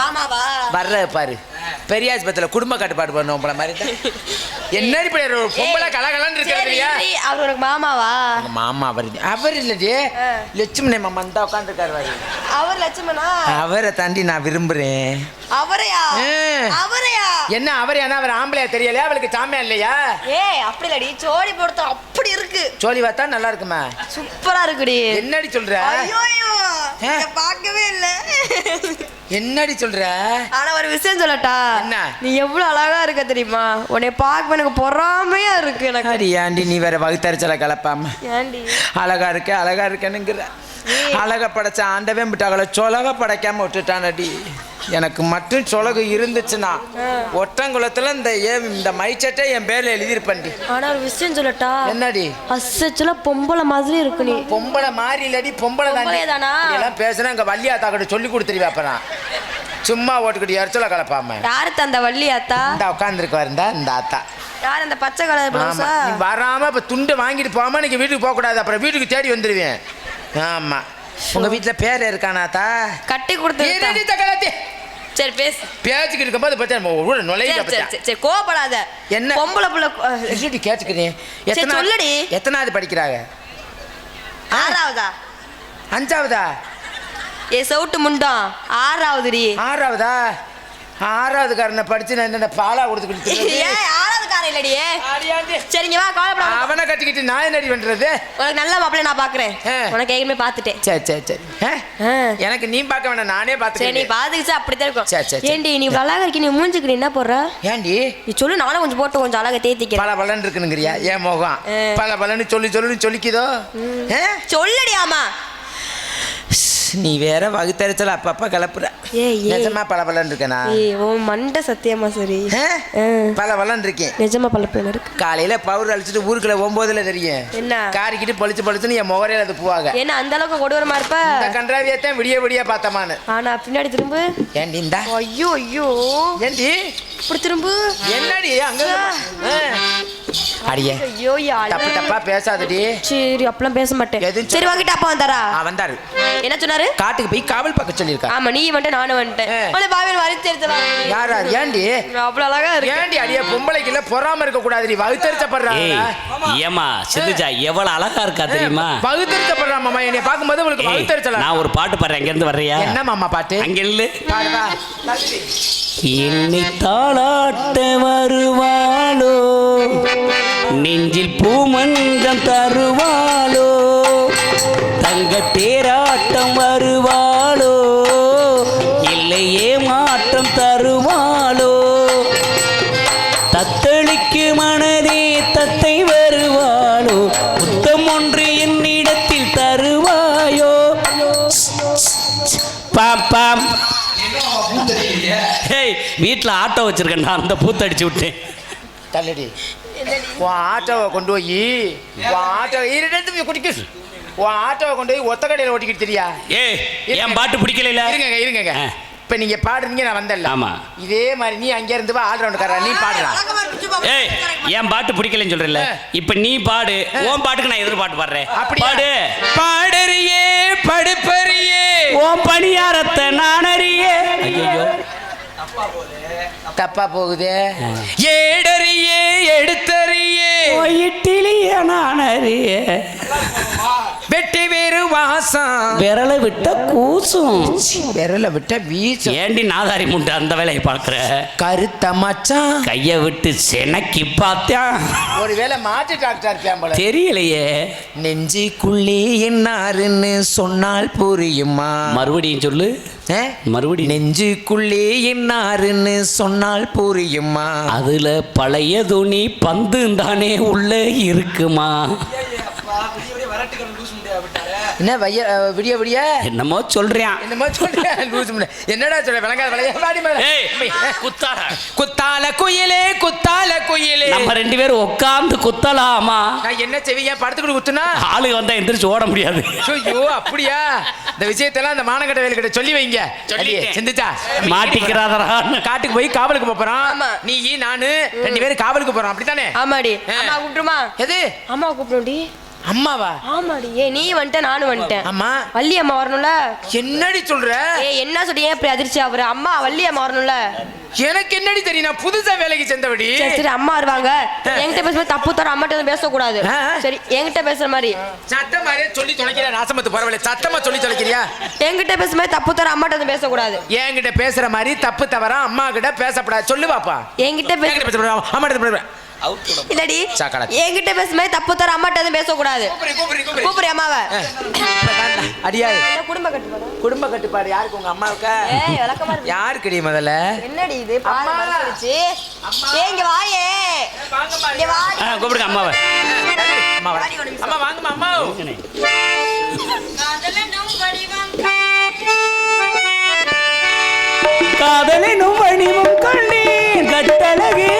மாமாவா? வர்ற பாரு. பெரியாஸ்பத்திரியில் குடும்ப கட்டுப்பாடு பண்ணுவோம் போல மாதிரி தான். என்னடி இப்படி ஒரு பொம்பளை கலகலன்னு இருக்கிறது சரி, இல்லையா? சரி, அவர் உனக்கு மாமாவா? மாமா அவர் அவர் இல்லடி. லட்சுமணி மாமா தான் உட்காந்துருக்காரு அவர் லட்சுமணா அவரை தாண்டி நான் விரும்புறேன். அவரையா. அவரையா? என்ன அவர் என்ன அவர் ஆம்பளையா தெரியலையா? அவளுக்கு சாமியா இல்லையா? ஏய் அப்படி இல்லடி. ஜோடி பொருத்தம் அப்படி இருக்கு. சோழி பார்த்தா நல்லா இருக்குமா? சூப்பரா இருக்குடி. என்னடி சொல்ற? ஐயோ பார்க்கவே இல்ல. என்னடி சொல்ற? ஆனா ஒரு விஷயம் சொல்லட்டா? என்ன? நீ எவ்வளவு அழகா இருக்க தெரியுமா? உன்னை பார்க்க எனக்கு பொறாமையா இருக்கு எனக்கு. அடி ஏண்டி நீ வேற வகுத்தறிச்சலை கலப்பாம? ஏன்டி அழகா இருக்க அழகா இருக்கனுங்கிற அழகா படைச்ச ஆண்டவே விட்டாங்கள சொலக படைக்காம விட்டுட்டானடி. எனக்கு மட்டும் சொலகு இருந்துச்சுன்னா ஒட்டங்குளத்துல இந்த இந்த மைச்சட்டை என் பேர்ல எழுதியிருப்பேன்டி. ஆனா ஒரு விஷயம் சொல்லட்டா? என்னடி? அசச்சுல பொம்பளை மாதிரி இருக்கு நீ பொம்பளை மாறி இல்லடி பொம்பளை தானா? எல்லாம் பேசுனா இங்க வள்ளியாத்தா கிட்ட சொல்லி கொடுத்துருவா அப்புறம் சும்மா ஓட்டுக்கிட்டு எரிச்சல கலப்பாம. யாரு தந்த வள்ளி அத்தா இந்த உட்காந்துருக்கு இருந்தா இந்த ஆத்தா. யார் அந்த பச்சை கலர் பிளவுஸா வராம இப்ப துண்டு வாங்கிட்டு போகாம நீங்க வீட்டுக்கு போக கூடாது. அப்புறம் வீட்டுக்கு தேடி வந்துருவேன். ஆமா. உங்க வீட்டுல பேர் இருக்கானாத்தா? கட்டி கொடுத்து. சரி பேசு. பேச்சுக்கிட்டு இருக்கும்போது பார்த்தா நம்ம ஊட நுழைய சரி சரி கோவப்படாத. என்ன? பொம்பளை புள்ள எப்படி கேட்டுக்கிறேன் எத்தனாவது சொல்லுடி. எத்தனாவது படிக்கிறாங்க? ஆறாவதா? அஞ்சாவதா? ஏ சவுட்டு முண்டம் ஆறாவதுடி. ஆறாவதா? ஆறாவதுக்காரனை படிச்சு நான் என்ன பாலா கொடுத்துக்கிட்டு ஏன் ஆறாவது காரம் இல்லடி சரிங்க வா கவலைப்படாம. அவனை கட்டிக்கிட்டு நான் என்னடி பண்றது? உனக்கு நல்ல மாப்பிள்ளை நான் பாக்குறேன். உனக்கு ஏற்கனவே பார்த்துட்டேன். சரி சரி சரி. எனக்கு நீ பார்க்க வேணாம் நானே சரி நீ பாத்துக்கிச்சா அப்படித்தான் சரி, சரி, இருக்கும் சரி. ஏண்டி நீ அழகா இருக்கி நீ மூஞ்சுக்கு நீ என்ன போடுற? ஏண்டி? நீ சொல்லு நானும் கொஞ்சம் போட்டு கொஞ்சம் அழகா தேத்திக்கிறேன் பல பலன் இருக்குனுங்கிறியா? ஏன் முகம். பல பலன்னு சொல்லி சொல்லுன்னு சொல்லிக்குதோ? சொல்லடி ஆமா. நீ வேற வகுத்தறிச்சல அப்பப்ப கலப்புற. நிஜமா பல பலன் இருக்கனா உன் மண்டை சத்தியமா சரி. பல பலன் இருக்கேன் நிஜமா பழப்பம் இருக்கு. காலையில பவுடர் அழிச்சிட்டு ஊருக்குள்ள ஒன்பதுல தெரியும். என்ன? காரிக்கிட்டு பளிச்சு பளிச்சுன்னு என் முகரையில அது போவாங்க என்ன அந்த அளவுக்கு கொடூரமா இருப்ப? இந்த கன்றாவியத்தான் விடிய விடிய பார்த்தமான்னு. ஆனா பின்னாடி திரும்ப. ஏண்டி இந்தா. ஐயோ ஐயோ. ஏண்டி இப்படி திரும்ப என்னடி அங்க. அடியே. ஐயோ தப்பு தப்பா பேசாதடி. சரி அப்பெல்லாம் பேச மாட்டேன். சரி வாங்கிட்டு அப்பா வந்தாரா? ஆ, வந்தாரு. என்ன சொன்னாரு? காட்டுக்கு போய் காவல் பார்க்க சொல்லியிருக்கா. ஆமா நீ வந்துட்டு நானும் வந்துட்டேன். அவளை பாவியில் வரைச்சு எடுத்தலாம் யாரா ஏண்டி அவ்வளவு அழகா இருக்கு. ஏண்டி அடியே பொம்பளைக்குள்ள பொறாம இருக்க கூடாது வகுத்தறிச்சப்படுறாங்க ஏய் ஏமா சிந்துஜா எவ்வளவு அழகா இருக்கா தெரியுமா? வகுத்தறிச்சப்படுறா மாமா. என்னை பார்க்கும்போது உங்களுக்கு ஏய், வகுத்தறிச்சல நான் ஒரு பாட்டு பாடுறேன் அங்க இருந்து வர்றியா? என்ன மாமா பாட்டு? அங்க இல்லு பாடுவா தாளாட்ட வருவாளோ? நெஞ்சில் பூமஞ்சம் தருவாளோ? தங்க தேராட்டம் வருவாள்? வீட்டில் ஆட்டோ வச்சிருக்கேன்டா அந்த பூத்தடிச்சு விட்டேன். தள்ளுடி. உன் ஆட்டோவை கொண்டு போய் உன் ஆட்டோ இரண்டு குடிக்க. உன் ஆட்டோவை கொண்டு போய் ஒத்த கடையில் ஓட்டிக்கிட்டு தெரியா? ஏய் என் பாட்டு பிடிக்கல இருங்க இருங்க. இப்ப நீங்க பாடுறீங்க நான் வந்தேன்ல ஆமா. இதே மாதிரி நீ அங்க இருந்து வா ஆல் ரவுண்டுக்காரா நீ பாடுறா. ஏய் என் பாட்டு பிடிக்கலன்னு சொல்றல. இப்ப நீ பாடு. உன் பாட்டுக்கு நான் எதிர் பாட்டு பாடுறேன். அப்படியா? பாடு. பாடறியே படுப்பறியே. உன் பணியாரத்தை நான் அறிய ஐயோ தப்பா போகுது. ஏடறியே எடுத்தறியே. இட்டிலிய நான் அறிய. வெட்டி வேறு வாசம். விரலை விட்ட கூசும். விரல விட்ட வீசும். ஏண்டி நாதாரி முண்டை அந்த வேலையை பார்க்குற? கருத்த மச்சான். கையை விட்டு செனக்கி பார்த்தா. ஒருவேளை மாட்டு டாக்டர் தெரியலையே. நெஞ்சிக்குள்ளே என்னாருன்னு சொன்னால் புரியுமா? மறுபடியும் சொல்லு. ஆ? மறுபடியும்? நெஞ்சுக்குள்ளே என்னாருன்னு சொன்னால் புரியுமா? அதுல பழைய துணி பந்து தானே உள்ள இருக்குமா? என்ன வைய விடிய விடிய? என்னமோ சொல்றியான் என்னமோ சொல்ற லூசு முன்ன. என்னடா சொல்ற? விளங்காத விளைய வாடி மேல. ஏய் குத்தாடா குத்தால குயிலே குத்தால குயிலே. நம்ம ரெண்டு பேரும் உட்கார்ந்து குத்தலாமா? நான் என்ன செய்வீங்க படத்துக்கு குத்துனா? ஆளுங்க வந்தா எந்திரிச்சு ஓட முடியாது. ஐயோ அப்படியா? இந்த விஷயத்தெல்லாம் அந்த மானகட்ட வேலைக்கிட்ட சொல்லி வைங்க. சொல்லிட்டேன். அடியே, செஞ்சுட்டா மாட்டிக்கிறாதரான்னு காட்டுக்கு போய் காவலுக்கு போறோம் ஆமா. நீ நானு ரெண்டு பேரும் காவலுக்கு போறோம். அப்படித்தானே? ஆமாடி. அம்மா கூப்பிட்டுமா எது? அம்மா கூப்பிடுடி அம்மாவா? ஆமாடி. ஏ நீ வந்துட்ட நானும் வந்துட்டேன். அம்மா. வள்ளி அம்மா வரணும்ல? என்னடி சொல்ற? ஏ என்ன சொல்றீங்க இப்படி அதிர்ச்சி அவரு அம்மா வள்ளி அம்மா வரணும்ல? எனக்கு என்னடி தெரியும்? நான் புதுசா வேலைக்கு சேர்ந்தபடி சரி அம்மா வருவாங்க. என்கிட்ட பேசும்போது தப்பு தர அம்மாட்ட பேசக்கூடாது. சரி என்கிட்ட பேசுற மாதிரி. சத்தமாரே சொல்லி தொலைக்கிறியா நாசமத்து பரவாயில்ல. சத்தமா சொல்லி தொலைக்கிறியா? என்கிட்ட பேசும்போது தப்பு தர அம்மாட்ட வந்து பேசக்கூடாது. என்கிட்ட பேசுற மாதிரி தப்பு தவறா அம்மா கிட்ட பேசப்படாது. சொல்லு பாப்பா. என்கிட்ட பேச என்கிட்ட இல்லடி. என்கிட்ட பேசும்போது தப்பு தர அம்மாட்ட வந்து பேசக்கூடாது. கூப்பிடு, அம்மாவை. அடியா என்ன குடும்ப கட்டுப்பாடு? குடும்ப கட்டுப்பாடு யாருக்கு? உங்க அம்மாவுக்கா? ஏய் விளக்கமா இருக்கு. யாருக்குடி முதல்ல? என்னடி இது? பாரு அம்மா. மறைச்சிருச்சு ஏய் இங்க வாயே. இங்க வா ஆ கூப்பிடுங்க அம்மாவை. அம்மா வர. அம்மா வாங்கம்மா அம்மா. காதலினும் வடிவம் கண்டேன் கட்டழகே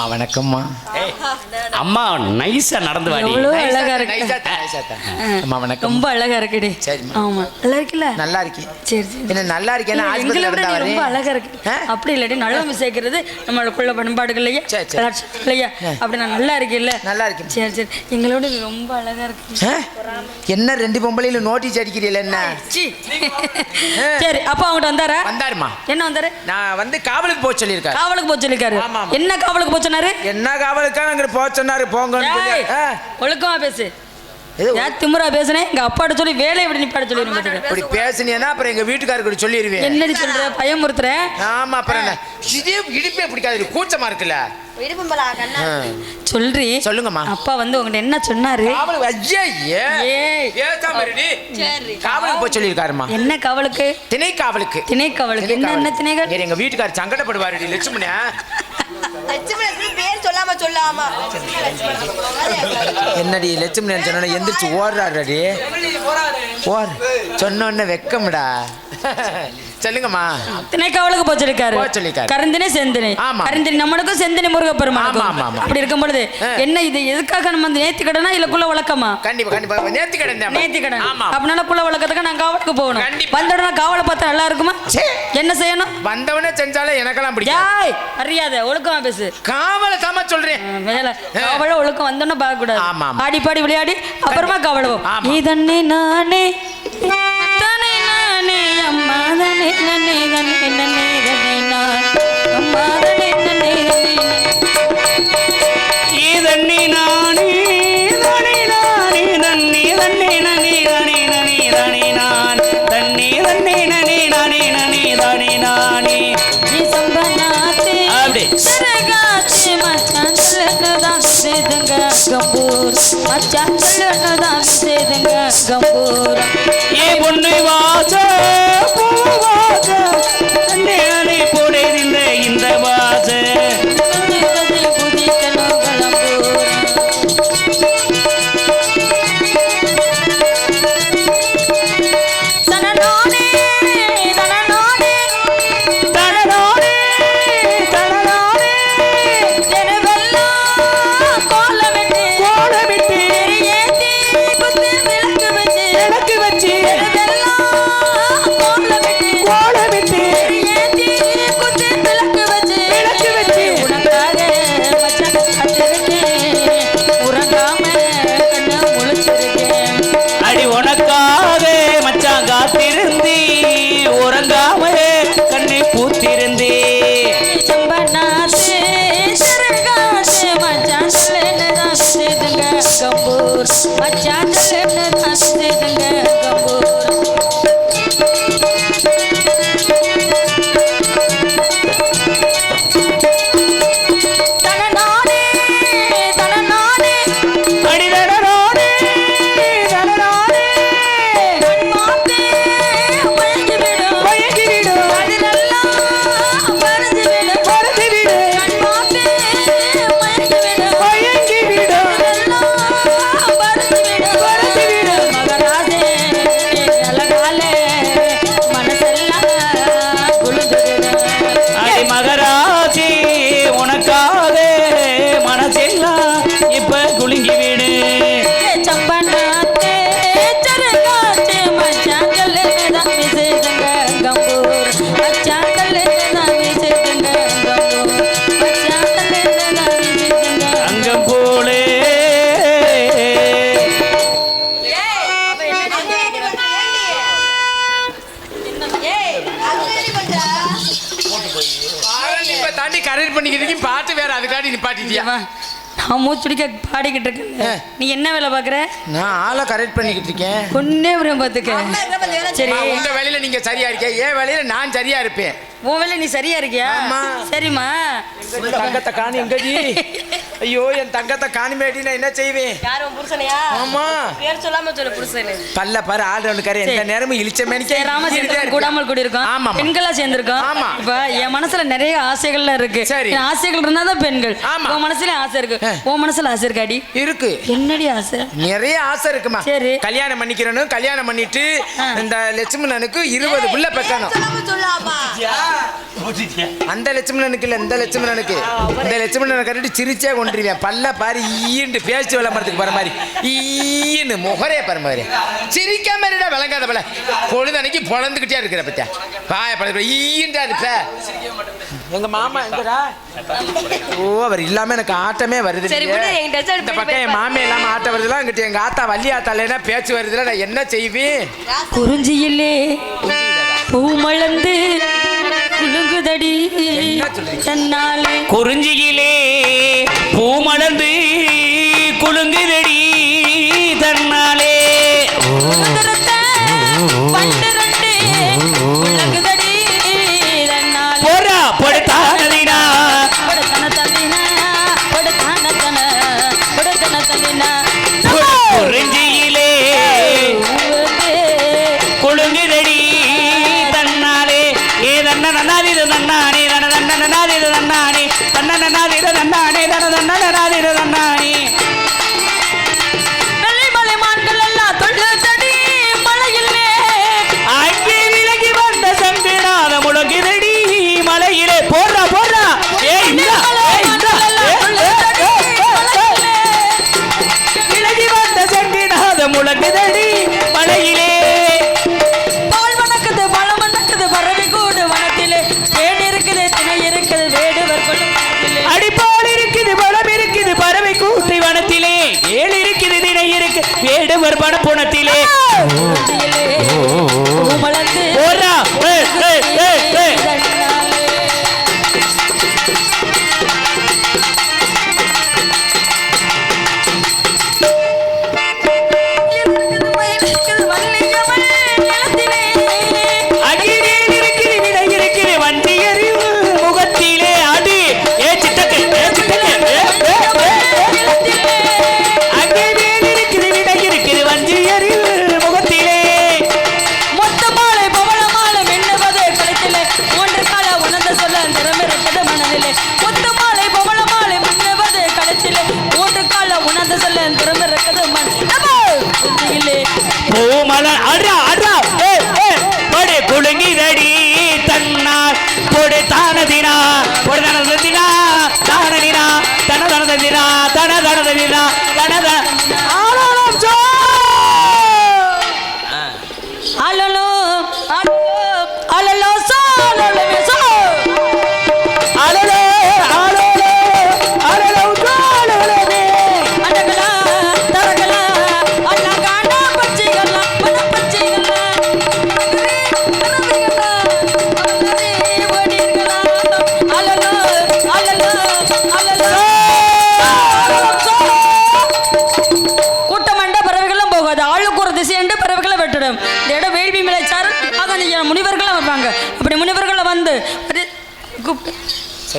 அம்மா வணக்கம்மா. அம்மா நைஸா நடந்து வாடி. அழகா இருக்கு. நைஸா தா, நைஸா தா. அம்மா வணக்கம். ரொம்ப அழகா இருக்குடி. சரிம்மா. ஆமா. நல்லா இருக்குல்ல நல்லா இருக்கி சரி சரி என்ன நல்லா இருக்கேன்னு ஆஸ்பத்திரியில இருந்தா ரொம்ப. அழகா இருக்கு? அப்படி இல்லாட்டி நல்லவங்க சேர்க்கறது நம்மளுக்குள்ள பண்பாடுகள் இல்லையா? சரி, சரி. அப்படி நான் நல்லா இருக்கேன்ல. நல்லா இருக்கேன். சரி சரி. எங்களோட ரொம்ப அழகா இருக்கு? என்ன ரெண்டு பொம்பளையில நோட்டீஸ் அடிக்கிறீல என்ன. சரி அப்பா அவங்ககிட்ட வந்தாரா? வந்தாருமா என்ன வந்தாரு? நான் வந்து காவலுக்கு போக சொல்லியிருக்காரு. காவலுக்கு போக சொல்லிருக்காரு ஆமா, ஆமா. என்ன காவலுக்கு போக சொன்னாரு? என்ன காவலுக்கா அங்க போக சொன்னாரு ஆ, ஒழுக்கமா பேசு. இது ஏன் திமுறா பேசுனேன் எங்க அப்பாட்ட சொல்லி வேலையை விட்டு நிப்பாட சொல்லி இப்படி பேசுனீங்கன்னா அப்புறம் எங்க வீட்டுக்காரருக்கு சொல்லிடுவேன். என்னடி சொல்ற? பயமுறுத்துற ஆமா அப்புறம் என்ன? இதே இடிப்பே பிடிக்காது கூச்சமா இருக்குல்ல. சொல்றி. சொல்லுங்கம்மா. அப்பா வந்து உங்ககிட்ட என்ன சொன்னாரு? சொல்லியிருக்காருமா என்ன காவலுக்கு திணை காவலுக்கு? திணை காவலுக்கு என்ன என்ன திணைகள்? எங்க வீட்டுக்காரர் சங்கடப்படுவாருடி லட்சுமணியா லட்சுமி லட்சுமி பேர் சொல்லாம என்னடி லட்சுமணி சொன்ன எந்திரிச்சு ஓடுறாருடி ஓர் சொன்ன உடனே வெக்கம்டா. சொல்லுங்கம்மா. போக சொல்லிருக்காரு போக சொல்லிருக்காரு. கருந்தினை செந்தினை. ஆமா. கருந்தினை நம்மளுக்கும் செந்தினை ஆமா, ஆமா. அப்படி இருக்கும் பொழுது. என்ன இது எதுக்காக நம்ம வந்து நேர்த்தி கடனா இல்லக்குள்ள வழக்கமா? கண்டிப்பா கண்டிப்பா. நேர்த்தி கிடந்தேன் நேர்த்தி கடன் ஆமா. அப்படினால குள்ள வழக்கத்துக்கு நான் காவலுக்கு போகணும். வந்த உடனே காவலை பார்த்தா நல்லா இருக்குமா. என்ன செய்யணும்? வந்தவனே செஞ்சாலே எனக்கெல்லாம் பிடிக்கும் ஜாய் அறியாத ஒழுக்கமா பேசு. காவலை தாமா சொல்றேன். மேல காவல ஒழுக்கம் வந்தோன்னு பார்க்க கூடாது ஆமா. ஆடி பாடி விளையாடி அப்புறமா காவலவும். இதன்னே நானே. தனே நானே அம்மா தனே நனே தனே நனே. தனே நான் அம்மா தனே நனே தனே இதன்னி நானே நானே தன்னி தன்னி நனி தனி நனி தனி நான். தன்னி தன்னி நனி நனி நனி தனி நானே. நீ சம்பனாத்தே அப்படி. சரகாத்தே மச்சான் சொல்லதான் சேதுங்க கம்பூர் மச்சான் சொல்லதான் சேதுங்க நான் மூச்சுடிக்க பாடிக்கிட்டு இருக்கேன். நீ என்ன வேலை பாக்குற நான் ஆளை கரெக்ட் பண்ணிக்கிட்டு இருக்கேன். கொன்னே வரும் பாத்துக்க சரி. உங்க வேலையில நீங்க சரியா இருக்கீங்க? என் வேலையில நான் சரியா இருப்பேன். உன் வேலை நீ சரியா இருக்கியா. சரிம்மா. தங்கத்தை காணி எங்கடி ஐயோ என் தங்கத்தை காணிமேடி நான் என்ன செய்வேன்? யார் உன் புருஷனையா? ஆமா. பேர் சொல்லாம சொல்லு புருஷனு. பல்ல பாரு ஆள் ஒன்று கரை. எந்த. நேரமும் இழிச்ச சரி, ராமச்சந்திரன் கூடாமல் கூடியிருக்கோம் ஆமா பெண்களா சேர்ந்திருக்கோம் ஆமா. இப்ப என் மனசுல நிறைய ஆசைகள்லாம் இருக்கு. சரி. என் ஆசைகள் இருந்தாதான் பெண்கள். ஆமா. உன் மனசுல ஆசை இருக்கு. உன் மனசுல ஆசை இருக்காடி? இருக்கு. என்னடி ஆசை? நிறைய ஆசை இருக்குமா? சரி. கல்யாணம் பண்ணிக்கிறனும் கல்யாணம் பண்ணிட்டு இந்த லட்சுமணனுக்கு இருபது புள்ள பெக்கணும். அந்த லட்சுமணனுக்கு இல்ல இந்த லட்சுமணனுக்கு. இந்த லட்சுமணனை கட்டிட்டு சிரிச்சே கொண்டுருவேன் பல்ல பாரு ஈண்டு பேச்சு விளம்பரத்துக்கு போற மாதிரி. ஈன்னு முகரே பாரு மாதிரி. சிரிக்காம இருடா விளங்காத பல. பொழுதனைக்கு பொழந்துக்கிட்டே இருக்கிற பத்தியா? பாய பழ ஈண்டா இருப்ப. எங்க மாமா எங்கடா? ஓ அவர் இல்லாம எனக்கு ஆட்டமே வருது இந்த பக்கம் என். மாமே இல்லாம ஆட்டம் வருதுலாம் அங்கிட்ட எங்க ஆத்தா வள்ளி ஆத்தால பேச்சு வருதுல நான் என்ன செய்வேன்? குறிஞ்சியிலே பூமளந்து குலுங்குதடி? தன்னாலே குறிஞ்சியிலே பூமலர்ந்து குலுங்குதடி தன் தானதினா பொடு தனதினா தானதினா தன தனதினா தன தனதினா தன தன ஆளாளம்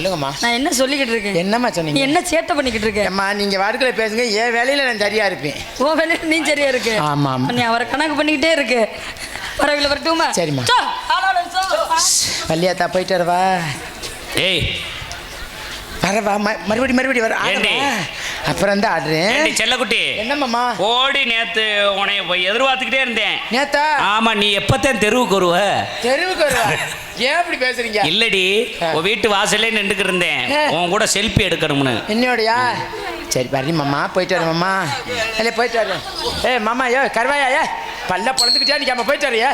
சொல்லுங்கம்மா. நான் என்ன சொல்லிக்கிட்டு இருக்கேன்? என்னம்மா நீ சொன்னீங்க? என்ன சேட்டை பண்ணிக்கிட்டு இருக்க அம்மா நீங்க வார்த்தையில பேசுங்க. என் வேலையில நான் சரியா இருப்பேன். ஓ வேலையில நீ சரியா இருக்கு. ஆமா. நீ அவரை கணக்கு பண்ணிக்கிட்டே இருக்கு. பரவாயில்ல வரட்டுமா? சரிம்மா. So, ஆளாளு so. வள்ளியாத்தா போயிட்டு வரவா? ஏய். வரவா ம- மறுபடி மறுபடி வர? அப்புறம் தான் ஆடுறேன். செல்லக்குட்டி? என்னம்மாம்மா? ஓடி நேத்து உன்னை போய் எதிர்பார்த்துக்கிட்டே இருந்தேன். நேத்தா? ஆமா நீ எப்பத்தான் தெருவுக்கு வருவ? தெருவுக்கு வருவா? ஏன் இப்படி பேசுறீங்க? இல்லடி உன் வீட்டு வாசல்லே நின்றுக்கிட்டு இருந்தேன். உன் கூட செல்ஃபி எடுக்கணும்னு. என்னோடயா? சரி வரி மாமா போயிட்டு வரேன் மாமா. இல்லை போயிட்டு வரேன் ஏ மாமா ஏ கருவாயா ஏ? பல்ல பொழந்துக்கிட்டே நிற்காம போயிட்டு வரையா